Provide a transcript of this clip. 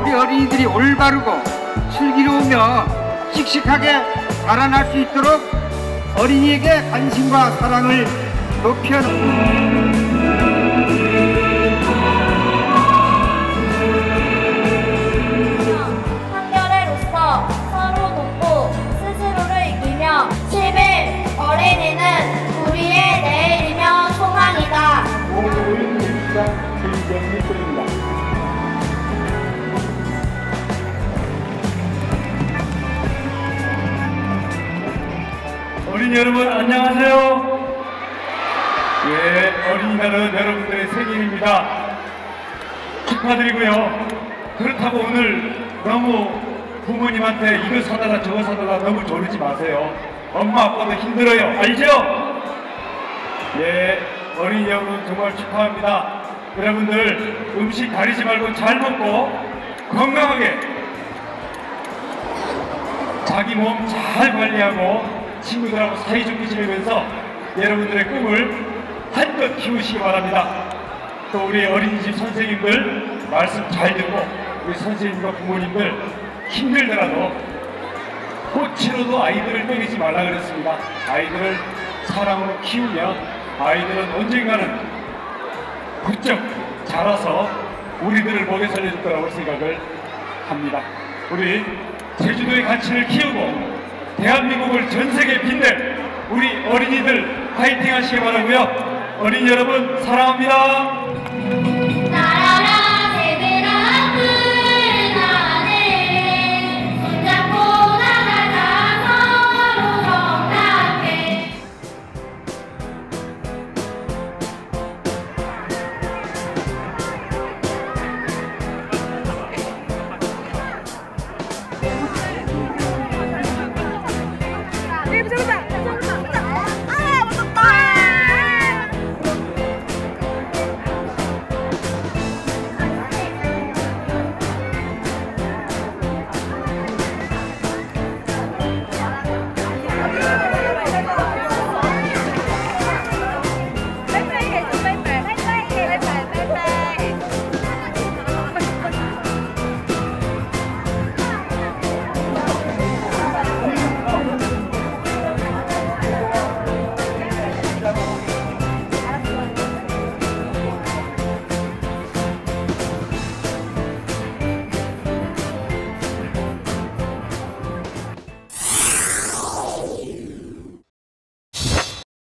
우리 어린이들이 올바르고 슬기로우며 씩씩하게 자라날 수 있도록 어린이에게 관심과 사랑을 높여놓습니다. 어린이 여러분 안녕하세요. 예, 어린이날은 여러분들의 생일입니다. 축하드리고요. 그렇다고 오늘 너무 부모님한테 이거 사달라 저거 사달라 너무 조르지 마세요. 엄마 아빠도 힘들어요. 알죠? 예, 어린이 여러분 정말 축하합니다. 여러분들 음식 가리지 말고 잘 먹고 건강하게 자기 몸 잘 관리하고 친구들하고 사이좋게 지내면서 여러분들의 꿈을 한껏 키우시기 바랍니다. 또 우리 어린이집 선생님들 말씀 잘 듣고 우리 선생님과 부모님들 힘들더라도 꽃으로도 아이들을 때리지 말라 그랬습니다. 아이들을 사랑으로 키우면 아이들은 언젠가는 부쩍 자라서 우리들을 먹여 살려줄 거라고 생각을 합니다. 우리 제주도의 가치를 키우고 대한민국을 전 세계에 빛낼 우리 어린이들 파이팅 하시기 바라고요. 어린이 여러분 사랑합니다. Baby,